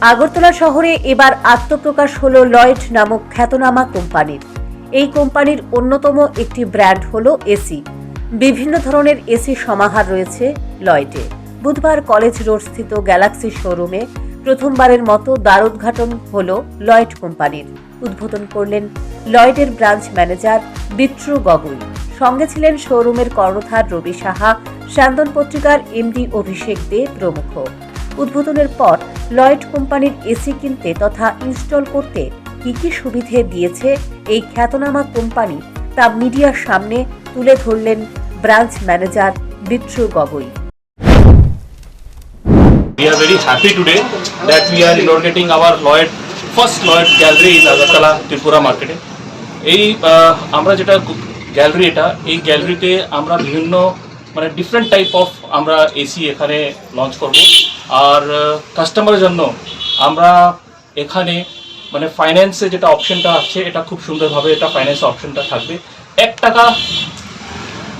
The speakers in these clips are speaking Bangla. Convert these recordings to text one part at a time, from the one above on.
আগরতলা শহরে এবার আত্মপ্রকাশ হল লয়েড নামক খ্যাতনামা কোম্পানির। এই কোম্পানির অন্যতম একটি ব্র্যান্ড হল এসি। বিভিন্ন ধরনের এসি সমাহার রয়েছে লয়েডে। বুধবার কলেজ রোড স্থিত গ্যালাক্সি শোরুমে প্রথমবারের মতো দ্বারোদ্ঘাটন হল লয়েড কোম্পানির। উদ্বোধন করলেন লয়েডের ব্রাঞ্চ ম্যানেজার বিট্রু গগৈ। সঙ্গে ছিলেন শোরুমের কর্ণধার রবি সাহা, স্যান্দন পত্রিকার এমডি অভিষেক দে প্রমুখ। উদ্বোধনের পর লয়েড কোম্পানির এসি কিনতে তথা ইনস্টল করতে কি কি সুবিধে দিয়েছে এই খ্যাতনামা কোম্পানি তা মিডিয়ার সামনে তুলে ধরলেন branch manager Bitru Gogoi We are very happy today that we are inaugurating our Lloyd first Lloyd Gallery in Agartala, Tripura market. এই আমরা যেটা গ্যালারি এটা এই গ্যালারিতে আমরা বিভিন্ন মানে ডিফারেন্ট টাইপ অফ আমরা এসি এখানে লঞ্চ করব আর কাস্টমারের জন্য আমরা এখানে মানে ফাইন্যান্সে যেটা অপশনটা আছে এটা খুব সুন্দরভাবে এটা ফাইন্যান্স অপশনটা থাকবে এক টাকা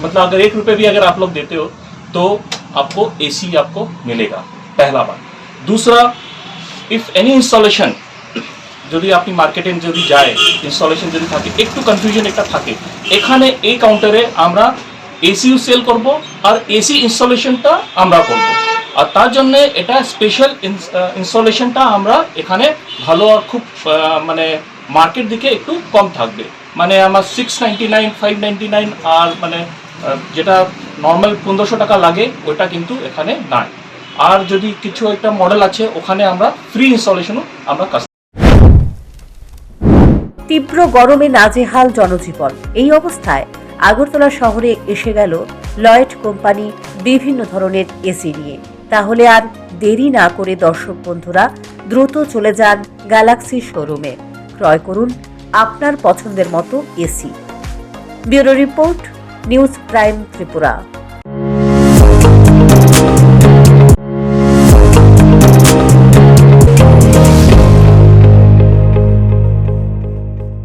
मतलब अगर एक रुपये भी अगर आप लोग देते हो तो आपको एसी आपको मिलेगा पहला बात दूसरा इफ एनी इंस्टॉलेशन যদি আপনি মার্কেটে যদি যায় ইনস্টলেশন যদি থাকে একটু কনফিউশন একটা থাকে এখানে এই কাউন্টারে আমরা এসিও সেল করব আর এসি ইনস্টলেশনটা আমরা করব আর তার জন্য এটা স্পেশাল ইনস্টলেশনটা আমরা এখানে ভালো আর খুব মানে মার্কেট দিকে একটু কম থাকবে। মানে আমার six ninety nine five nine আর মানে যেটা নর্মাল পনেরোশো টাকা লাগে ওটা কিন্তু এখানে নাই। আর যদি কিছু একটা মডেল আছে, ওখানে আমরা ফ্রি ইনস্টলেশনও আমরা কাজ তীব্র গরমে নাজেহাল জনজীবন। এই অবস্থায় আগরতলা শহরে এসে গেল লয়েড কোম্পানি বিভিন্ন ধরনের এসি নিয়ে। তাহলে আর দেরি না করে দর্শক বন্ধুরা দ্রুত চলে যান গ্যালাক্সি শোরুমে। ক্রয় করুন আপনার পছন্দের মতো AC. Bureau report, news prime Tripura.